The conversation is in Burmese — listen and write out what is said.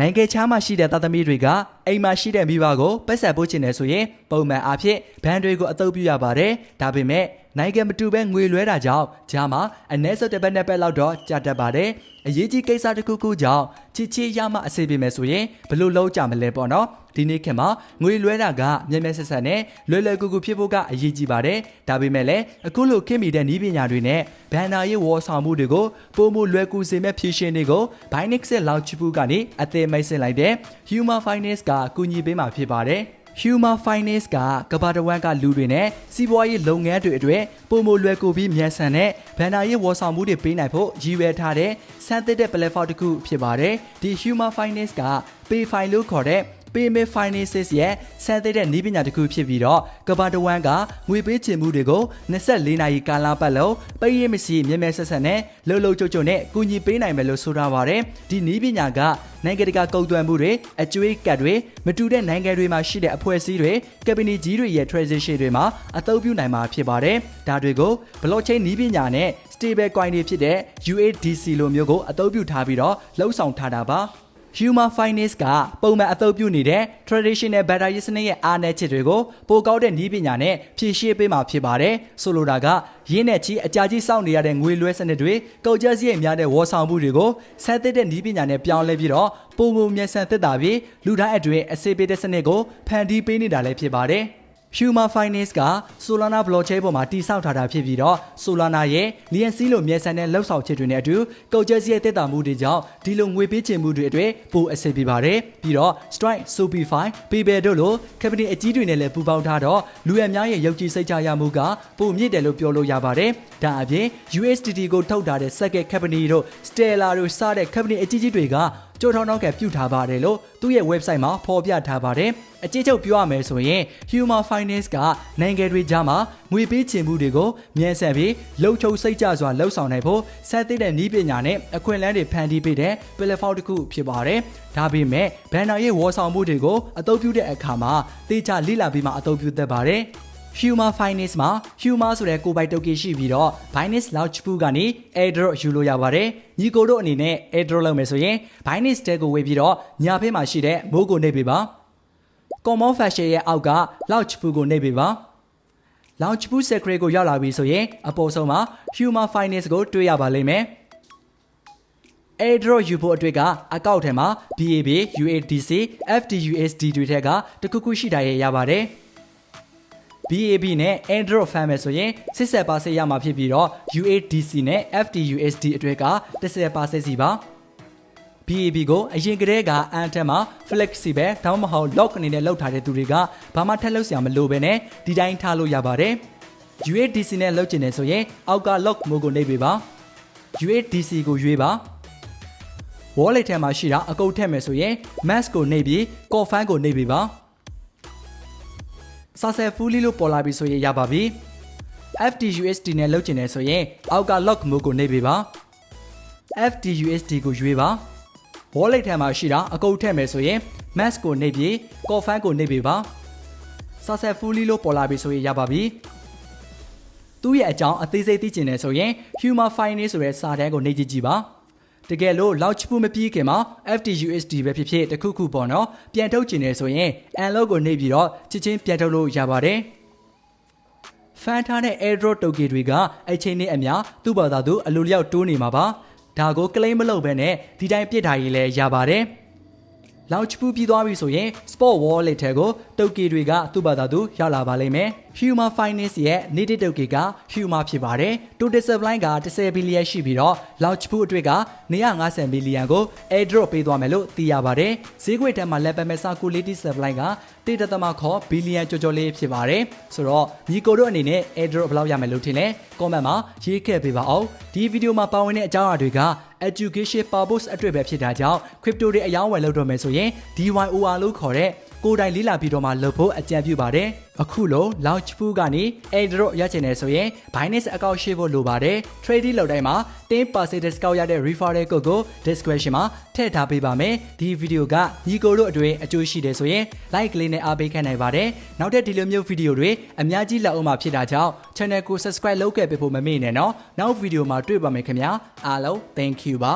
နိုင်ငံခြားမှာရှိတဲ့သားသမီးတွေက အိမ်မှာရှိတဲ့မိဘကိုပတ်ဆက်ပို့ချင်တယ်ဆိုရင်ပုံမှန်အားဖြင့်ဘဏ်တွေကိုအသုံးပြုရပါတယ်ဒါပေမဲ့နိုင်ငံမတူဘဲငွေလွှဲတာကြောင့်ဂျာမှာအနည်းဆုံးတစ်ပတ်နှစ်ပတ်လောက်တော့ကြာတတ်ပါတယ်အရေးကြီးကိစ္စတစ်ခုခုကြောင့်ချစ်ချစ်ရမှအစီအပြေမယ်ဆိုရင်ဘယ်လို့လုံးကြမလဲပေါ့နော်ဒီနေ့ခေတ်မှာငွေလွှဲတာကမျက်မျက်ဆက်ဆက်နဲ့လွယ်လွယ်ကူကူဖြစ်ဖို့ကအရေးကြီးပါတယ်ဒါပေမဲ့လည်းအခုလိုခေတ်မီတဲ့နည်းပညာတွေနဲ့ဘန်နာရေးဝေါ်ဆောင်မှုတွေကိုပုံမှုလွယ်ကူစေမဲ့ဖြည့်ရှင်တွေကို Binance ရဲ့ Launchpool ကနေအသေးမိတ်ဆင်လိုက်တဲ့ Human Finance ကကူညီပေးမှာဖြစ်ပါတယ်။ Human Finance ကကမ္ဘာတစ်ဝန်းကလူတွေနဲ့စီးပွားရေးလုပ်ငန်းတွေအတွက်ပုံမလွယ်ကူပြီးမြန်ဆန်တဲ့ဗန်နာရေးဝေါ်ဆောင်မှုတွေပေးနိုင်ဖို့ရည်ရွယ်ထားတဲ့စမ်းသစ်တဲ့ platform တစ်ခုဖြစ်ပါတယ်။ဒီ Human Finance က Payfine လို့ခေါ်တဲ့ Payment Finances ရဲ့စမ်းသစ်တဲ့နည်းပညာတစ်ခုဖြစ်ပြီးတော့ကမ္ဘာတစ်ဝန်းကငွေပေးချေမှုတွေကို24နာရီကာလပတ်လုံးပိတ်ရမရှိမြဲမြဲဆက်ဆက်နဲ့လှုပ်လှုပ်ကြွကြွနဲ့ကူညီပေးနိုင်မယ်လို့ဆိုထားပါတယ်ဒီနည်းပညာက နိုင်ငံတကာကုန်သွယ်မှုတွေအကျွေးကတ်တွေမတူတဲ့နိုင်ငံတွေမှာရှိတဲ့အဖွဲ့အစည်းတွေကပဏီကြီးတွေရဲ့ transaction တွေမှာအသုံးပြုနိုင်မှာဖြစ်ပါတယ်ဒါတွေကို blockchain နည်းပညာနဲ့ stable coin တွေဖြစ်တဲ့ USDC လိုမျိုးကိုအသုံးပြုထားပြီးတော့လှုပ်ဆောင်ထားတာပါ Human Finance ကပုံမှန်အသုံးပြုနေတဲ့ traditional battery စနစ်ရဲ့အားနည်းချက်တွေကိုပိုကောက်တဲ့နည်းပညာနဲ့ဖြည့်ရှင်းပေးမှာဖြစ်ပါတယ်။ဆိုလိုတာကရင်းနဲ့ချီအကြာကြီးစောင့်နေရတဲ့ငွေလွှဲစနစ်တွေကုန်ကျစရိတ်များတဲ့ဝေါ်ဆောင်မှုတွေကိုဆန်းသစ်တဲ့နည်းပညာနဲ့ပြောင်းလဲပြီးတော့ပုံပုံမြန်ဆန်သက်သာပြီးလူတိုင်းအတွင်းအစေပေးတဲ့စနစ်ကိုဖန်တီးပေးနေတာလည်းဖြစ်ပါတယ်။ Human Finance က Solana blockchain ပေါ်မှာတည်ဆောက်ထားတာဖြစ်ပြီးတော့ Solana ရဲ့ Lian C လိုမြန်ဆန်တဲ့လောက်ဆောင်ချက်တွေနဲ့အတူကုန်ကျစရိတ်သက်သာမှုတွေကြောင့်ဒီလိုငွေပေးချေမှုတွေအတွက်ပိုအဆင်ပြေပါတယ်။ပြီးတော့ Strike, Shopify, PayPal တို့လို company အကြီးတွေနဲ့လည်းပူးပေါင်းထားတော့လူအများရဲ့ယုံကြည်စိတ်ချရမှုကပိုမြင့်တယ်လို့ပြောလို့ရပါတယ်။ဒါအပြင် USDT ကိုထုတ်ထားတဲ့ Second Company တို့ Stellar တို့စတဲ့ company အကြီးကြီးတွေက ကြိုးထောင်းထောင်းကပြုထားပါတယ်လို့သူ့ရဲ့ website မှာဖော်ပြထားပါတယ်။အကြည့်ချုပ်ပြောရမယ်ဆိုရင် Human Finance ကနိုင်ငံတွေကြားမှာငွေပေးချေမှုတွေကိုမြန်ဆန်ပြီးလုံခြုံစိတ်ကြစွာလှုပ်ဆောင်နိုင်ဖို့စက်သိတဲ့နည်းပညာနဲ့အခွင့်အလမ်းတွေဖန်တီးပေးတဲ့ platform တစ်ခုဖြစ်ပါတယ်။ဒါပေမဲ့ဘန်နာရဲ့ဝေါ်ဆောင်မှုတွေကိုအသုံးပြုတဲ့အခါမှာတေချာလိလာပြီးမှအသုံးပြုတတ်ပါတယ်။ Human Finance မှာ Human ဆိုတဲ့ကိုယ်ပိုင် token ရှိပြီးတော့ Binance Launchpool ကနေ airdrop ယူလို့ရပါတယ်။ညီကိုတို့အနေနဲ့ airdrop လုပ်မယ်ဆိုရင် Binance တဲကိုဝေပြီးတော့ညာဖေးမှာရှိတဲ့မိုးကိုနှိပ်ပေးပါ။ Common Fashion ရဲ့အောက်က Launchpool ကိုနှိပ်ပေးပါ။ Launchpool Secret ကိုရောက်လာပြီဆိုရင်အပေါ်ဆုံးမှာ Human Finance ကိုတွေ့ရပါလိမ့်မယ်။ airdrop ယူဖို့အတွက်ကအကောင့်ထဲမှာ BAB, USDC, FTUSD တွေထက်ကတခုခုရှိတာရရပါတယ်။ BAB နဲ့ Android fan မယ်ဆိုရင်80%ရမှာဖြစ်ပြီးတော့ UADC နဲ့ FTUSD အတွက်က10%စီပါ BAB ကိုအရင်ကတည်းကအန်တက်မှာ flexible ဒါမှမဟုတ် lock အနေနဲ့လောက်ထားတဲ့သူတွေကဘာမှထပ်လုပ်စရာမလိုဘဲနဲ့ဒီတိုင်းထားလို့ရပါတယ် UADC နဲ့လောက်ကျင်နေဆိုရင်အောက်က lock မိုးကိုနှိပ်ပေးပါ UADC ကိုရွေးပါ wallet ထဲမှာရှိတာအကုတ်ထည့်မယ်ဆိုရင် mask ကိုနှိပ်ပြီး confirm ကိုနှိပ်ပေးပါ စာဆယ်ဖူးလီလို့ပေါ်လာပြီဆိုရင်ရပါပြီ FTUSD နဲ့လုပ်ချင်တယ်ဆိုရင်အောက်က lock မိုးကိုနှိပ်ပေးပါ FTUSD ကိုရွေးပါ wallet ထဲမှာရှိတာအကုတ်ထည့်မယ်ဆိုရင် mask ကိုနှိပ်ပြီး confirm ကိုနှိပ်ပေးပါစာဆယ်ဖူးလီလို့ပေါ်လာပြီဆိုရင်ရပါပြီသူ့ရဲ့အကြောင်းအသေးစိတ်သိချင်တယ်ဆိုရင် Human Finance ဆိုတဲ့စာတန်းကိုနှိပ်ကြည့်ကြည့်ပါ တကယ်လို့ launch ဖို့မပြီးခင်မှာ FTUSD ပဲဖြစ်ဖြစ်တခုခုပေါ့နော်ပြန်ထုတ်ချင်တယ်ဆိုရင် unlock ကိုနှိပ်ပြီးတော့ချက်ချင်းပြန်ထုတ်လို့ရပါတယ်ဖန်ထားတဲ့ airdrop token တွေကအချိန်နဲ့အမျှသူ့ဘာသာသူအလိုလျောက်တိုးနေမှာပါဒါကို claim မလုပ်ဘဲနဲ့ဒီတိုင်းပြစ်ထားရေးလဲရပါတယ် launch ပူပြီးသွားပြီဆိုရင် sport wallet ထဲကိုတုတ်ကီတွေကသူ့ဘာသာသူရောက်လာပါလိမ့်မယ် Human Finance ရဲ့ native တုတ်ကီက Human ဖြစ်ပါတယ် total supply က10 billion ရှိပြီးတော့ launch ပူအတွက်က150 million ကို airdrop ပေးသွားမယ်လို့သိရပါတယ်ဈေးကွက်ထဲမှာလက်ပတ်မဲ့ circulating supply ကတိတသမခေါ် billion ကျော်ကျော်လေးဖြစ်ပါတယ်ဆိုတော့ညီကိုတို့အနေနဲ့ airdrop ဘယ်လောက်ရမယ်လို့ထင်လဲ comment မှာရေးခဲ့ပေးပါအောင်ဒီဗီဒီယိုမှာပါဝင်တဲ့အကြောင်းအရာတွေက education purpose အတွက်ပဲဖြစ်တာကြောင့် crypto တွေအယောင်းဝယ်လုပ်တော့မယ်ဆိုရင် DYOR လို့ခေါ်တဲ့ ကိုယ်တိုင်လေးလာပြီးတော့မှလုပ်ဖို့အကြံပြုပါတယ်အခုလို launch pool ကနေ airdrop ရချင်တယ်ဆိုရင် Binance account ရှိဖို့လိုပါတယ် trading လုပ်တိုင်းမှာ10% discount ရတဲ့ referral code ကို description မှာထည့်ထားပေးပါမယ်ဒီဗီဒီယိုကညီကိုတို့အတွင်းအကျိုးရှိတယ်ဆိုရင် like လေးနဲ့အားပေးခံနိုင်ပါတယ်နောက်ထပ်ဒီလိုမျိုးဗီဒီယိုတွေအများကြီးလောက်အောင်မှာဖြစ်တာကြောင့် channel ကို subscribe လုပ်ခဲ့ပေးဖို့မမေ့နဲ့နော်နောက်ဗီဒီယိုမှာတွေ့ပါမယ်ခင်ဗျာအားလုံး thank you ပါ